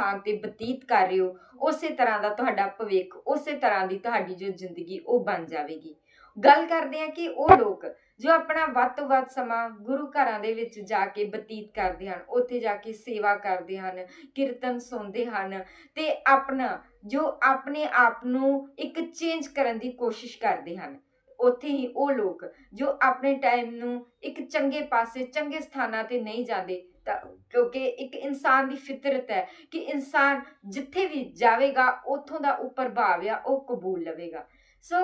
ਸਥਾਨ ਤੇ ਬਤੀਤ ਕਰ ਰਹੇ ਹੋ, ਉਸੇ ਤਰ੍ਹਾਂ ਦਾ ਤੁਹਾਡਾ ਭਵਿੱਖ, ਉਸੇ ਤਰ੍ਹਾਂ ਦੀ ਤੁਹਾਡੀ ਜੋ ਜ਼ਿੰਦਗੀ ਉਹ ਬਣ ਜਾਵੇਗੀ। ਗੱਲ ਕਰਦੇ ਆ ਕਿ ਉਹ ਲੋਕ ਜੋ ਆਪਣਾ ਵੱਧ ਤੋਂ ਵੱਧ ਸਮਾਂ ਗੁਰੂ ਘਰਾਂ ਦੇ ਵਿੱਚ ਜਾ ਕੇ ਬਤੀਤ ਕਰਦੇ ਹਨ, ਉੱਥੇ ਜਾ ਕੇ ਸੇਵਾ ਕਰਦੇ ਹਨ, ਕੀਰਤਨ ਸੁਣਦੇ ਹਨ ਤੇ ਆਪਣਾ, ਜੋ ਆਪਣੇ ਆਪ ਨੂੰ ਇੱਕ ਚੇਂਜ ਕਰਨ ਦੀ ਕੋਸ਼ਿਸ਼ ਕਰਦੇ ਹਨ, ਉੱਥੇ ਹੀ ਉਹ ਲੋਕ ਜੋ ਆਪਣੇ ਟਾਈਮ ਨੂੰ ਇੱਕ ਚੰਗੇ ਪਾਸੇ, ਚੰਗੇ ਸਥਾਨਾਂ ਤੇ ਨਹੀਂ ਜਾਂਦੇ ਤਾਂ ਕਿਉਂਕਿ ਇੱਕ ਇਨਸਾਨ ਦੀ ਫਿਤਰਤ ਹੈ ਕਿ ਇਨਸਾਨ ਜਿੱਥੇ ਵੀ ਜਾਵੇਗਾ, ਉੱਥੋਂ ਦਾ ਉਹ ਪ੍ਰਭਾਵ ਆ, ਉਹ ਕਬੂਲ ਲਵੇਗਾ। ਸੋ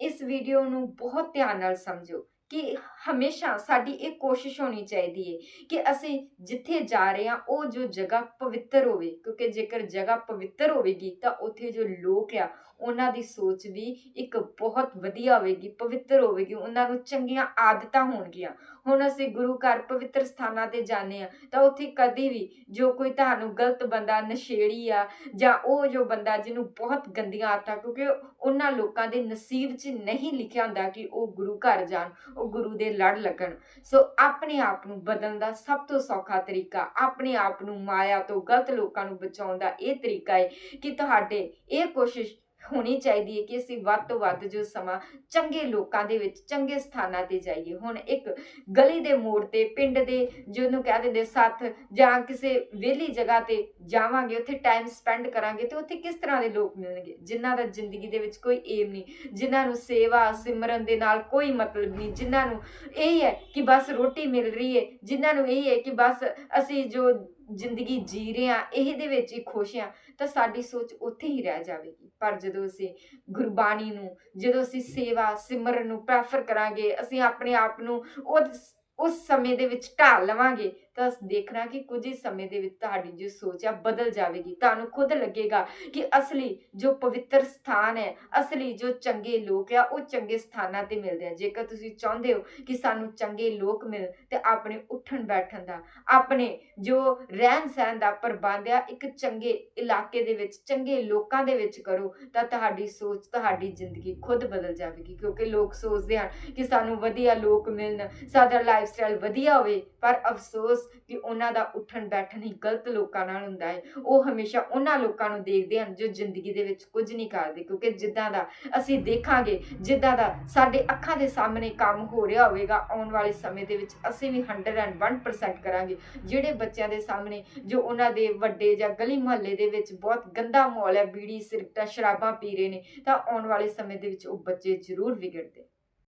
ਇਸ ਵੀਡੀਓ ਨੂੰ ਬਹੁਤ ਧਿਆਨ ਨਾਲ ਸਮਝੋ ਕਿ ਹਮੇਸ਼ਾ ਸਾਡੀ ਇਹ ਕੋਸ਼ਿਸ਼ ਹੋਣੀ ਚਾਹੀਦੀ ਹੈ ਕਿ ਅਸੀਂ ਜਿੱਥੇ ਜਾ ਰਹੇ ਹਾਂ, ਉਹ ਜੋ ਜਗ੍ਹਾ ਪਵਿੱਤਰ ਹੋਵੇ, ਕਿਉਂਕਿ ਜੇਕਰ ਜਗ੍ਹਾ ਪਵਿੱਤਰ ਹੋਵੇਗੀ ਤਾਂ ਉੱਥੇ ਜੋ ਲੋਕ ਆ, ਉਹਨਾਂ ਦੀ ਸੋਚ ਵੀ ਇੱਕ ਬਹੁਤ ਵਧੀਆ ਹੋਵੇਗੀ, ਪਵਿੱਤਰ ਹੋਵੇਗੀ, ਉਹਨਾਂ ਨੂੰ ਚੰਗੀਆਂ ਆਦਤਾਂ ਹੋਣਗੀਆਂ। ਹੁਣ ਅਸੀਂ ਗੁਰੂ ਘਰ ਪਵਿੱਤਰ ਸਥਾਨਾਂ ਤੇ ਜਾਂਦੇ ਆ ਤਾਂ ਉੱਥੇ ਕਦੀ ਵੀ ਜੋ ਕੋਈ ਤੁਹਾਨੂੰ ਗਲਤ ਬੰਦਾ, ਨਸ਼ੇੜੀ ਆ, ਜਾਂ ਉਹ ਜੋ ਬੰਦਾ ਜਿਹਨੂੰ ਬਹੁਤ ਗੰਦੀਆਂ ਆਦਤਾਂ, ਕਿਉਂਕਿ ਉਹਨਾਂ ਲੋਕਾਂ ਦੇ ਨਸੀਬ 'ਚ ਨਹੀਂ ਲਿਖਿਆ ਹੁੰਦਾ ਕਿ ਉਹ ਗੁਰੂ ਘਰ ਜਾਣ। ਉਹ ਗੁਰੂ ਦੇ ਲੜ ਲੱਗਣ। ਸੋ ਆਪਣੇ ਆਪ ਨੂੰ ਬਦਲਣ ਦਾ ਸਭ ਤੋਂ ਸੌਖਾ ਤਰੀਕਾ, ਆਪਣੇ ਆਪ ਨੂੰ ਮਾਇਆ ਤੋਂ ਗਲਤ ਲੋਕਾਂ ਨੂੰ ਬਚਾਉਣ ਦਾ ਇਹ ਤਰੀਕਾ ਹੈ ਕਿ ਤੁਹਾਡੇ ਇਹ ਕੋਸ਼ਿਸ਼ ਹੋਣੀ ਚਾਹੀਦੀ ਹੈ ਕਿ ਅਸੀਂ ਵੱਧ ਤੋਂ ਵੱਧ ਜੋ ਸਮਾਂ ਚੰਗੇ ਲੋਕਾਂ ਦੇ ਵਿੱਚ, ਚੰਗੇ ਸਥਾਨਾਂ ਤੇ ਜਾਈਏ। ਹੁਣ ਇੱਕ ਗਲੀ ਦੇ ਮੋੜ ਤੇ, ਪਿੰਡ ਦੇ ਜਿਹਨੂੰ ਕਹਿ ਦਿੰਦੇ ਸੱਥ ਜਾਂ ਕਿਸੇ ਵਿਹਲੀ ਜਗ੍ਹਾ ਤੇ ਜਾਵਾਂਗੇ, ਉੱਥੇ ਟਾਈਮ ਸਪੈਂਡ ਕਰਾਂਗੇ ਤੇ ਉੱਥੇ ਕਿਸ ਤਰ੍ਹਾਂ ਦੇ ਲੋਕ ਮਿਲਣਗੇ? ਜਿਨ੍ਹਾਂ ਦਾ ਜ਼ਿੰਦਗੀ ਦੇ ਵਿੱਚ ਕੋਈ ਏਮ ਨਹੀਂ, ਜਿਨ੍ਹਾਂ ਨੂੰ ਸੇਵਾ, ਸਿਮਰਨ ਦੇ ਨਾਲ ਕੋਈ ਮਤਲਬ ਨਹੀਂ, ਜਿਨ੍ਹਾਂ ਨੂੰ ਇਹ ਹੈ ਕਿ ਬਸ ਰੋਟੀ ਮਿਲ ਰਹੀ ਹੈ, ਜਿਨ੍ਹਾਂ ਨੂੰ ਇਹ ਹੈ ਕਿ ਬਸ ਅਸੀਂ ਜੋ ਜ਼ਿੰਦਗੀ ਜੀ ਰਹੇ ਹਾਂ ਇਹਦੇ ਵਿੱਚ ਹੀ ਖੁਸ਼ ਹਾਂ, ਤਾਂ ਸਾਡੀ ਸੋਚ ਉੱਥੇ ਹੀ ਰਹਿ ਜਾਵੇਗੀ। ਪਰ ਜਦੋਂ ਅਸੀਂ ਗੁਰਬਾਣੀ ਨੂੰ, ਜਦੋਂ ਅਸੀਂ ਸੇਵਾ ਸਿਮਰਨ ਨੂੰ ਪ੍ਰੈਫਰ ਕਰਾਂਗੇ, ਅਸੀਂ ਆਪਣੇ ਆਪ ਨੂੰ ਉਹ ਉਸ ਸਮੇਂ ਦੇ ਵਿੱਚ ਢਾਲ ਲਵਾਂਗੇ ਤਾਂ ਦੇਖਣਾ ਕਿ ਕੁਝ ਹੀ ਸਮੇਂ ਦੇ ਵਿੱਚ ਤੁਹਾਡੀ ਜੋ ਸੋਚ ਆ ਬਦਲ ਜਾਵੇਗੀ। ਤੁਹਾਨੂੰ ਖੁਦ ਲੱਗੇਗਾ ਕਿ ਅਸਲੀ ਜੋ ਪਵਿੱਤਰ ਸਥਾਨ ਹੈ, ਅਸਲੀ ਜੋ ਚੰਗੇ ਲੋਕ ਆ, ਉਹ ਚੰਗੇ ਸਥਾਨਾਂ ਤੇ ਮਿਲਦੇ ਆ। ਜੇਕਰ ਤੁਸੀਂ ਚਾਹੁੰਦੇ ਹੋ ਕਿ ਸਾਨੂੰ ਚੰਗੇ ਲੋਕ ਮਿਲ ਤੇ ਆਪਣੇ ਉੱਠਣ ਬੈਠਣ ਦਾ, ਆਪਣੇ ਜੋ ਰਹਿਣ ਸਹਿਣ ਦਾ ਪ੍ਰਬੰਧ ਆ, ਇੱਕ ਚੰਗੇ ਇਲਾਕੇ ਦੇ ਵਿੱਚ, ਚੰਗੇ ਲੋਕਾਂ ਦੇ ਵਿੱਚ ਕਰੋ, ਤਾਂ ਤੁਹਾਡੀ ਸੋਚ, ਤੁਹਾਡੀ ਜ਼ਿੰਦਗੀ ਖੁਦ ਬਦਲ ਜਾਵੇਗੀ। ਕਿਉਂਕਿ ਲੋਕ ਸੋਚਦੇ ਹਨ ਕਿ ਸਾਨੂੰ ਵਧੀਆ ਲੋਕ ਮਿਲਣ, ਸਾਡਾ ਲਾਈਫ ਸਟਾਈਲ ਵਧੀਆ ਹੋਵੇ, ਪਰ ਅਫਸੋਸ ਕਿ ਉਹਨਾਂ ਦਾ ਉੱਠਣ ਬੈਠਣ ਹੀ ਗਲਤ ਲੋਕਾਂ ਨਾਲ ਹੁੰਦਾ ਹੈ। ਉਹ ਹਮੇਸ਼ਾ ਉਹਨਾਂ ਲੋਕਾਂ ਨੂੰ ਦੇਖਦੇ ਹਨ ਜੋ ਜ਼ਿੰਦਗੀ ਦੇ ਵਿੱਚ ਕੁਝ ਨਹੀਂ ਕਰਦੇ, ਕਿਉਂਕਿ ਜਿੱਦਾਂ ਦਾ ਅਸੀਂ ਦੇਖਾਂਗੇ, ਜਿੱਦਾਂ ਦਾ ਸਾਡੇ ਅੱਖਾਂ ਦੇ ਸਾਹਮਣੇ ਕੰਮ ਹੋ ਰਿਹਾ ਹੋਵੇਗਾ, ਆਉਣ ਵਾਲੇ ਸਮੇਂ ਦੇ ਵਿੱਚ ਅਸੀਂ ਵੀ 101% ਕਰਾਂਗੇ। ਜਿਹੜੇ ਬੱਚਿਆਂ ਦੇ ਸਾਹਮਣੇ ਜੋ ਉਹਨਾਂ ਦੇ ਵੱਡੇ ਜਾਂ ਗਲੀ ਮੁਹੱਲੇ ਦੇ ਵਿੱਚ ਬਹੁਤ ਗੰਦਾ ਮਾਹੌਲ ਹੈ, ਬੀੜੀ, ਸਿਗਰਟਾਂ, ਸ਼ਰਾਬਾਂ ਪੀ ਰਹੇ ਨੇ, ਤਾਂ ਆਉਣ ਵਾਲੇ ਸਮੇਂ ਦੇ ਵਿੱਚ ਉਹ ਬੱਚੇ ਜ਼ਰੂਰ ਵਿਗੜਦੇ।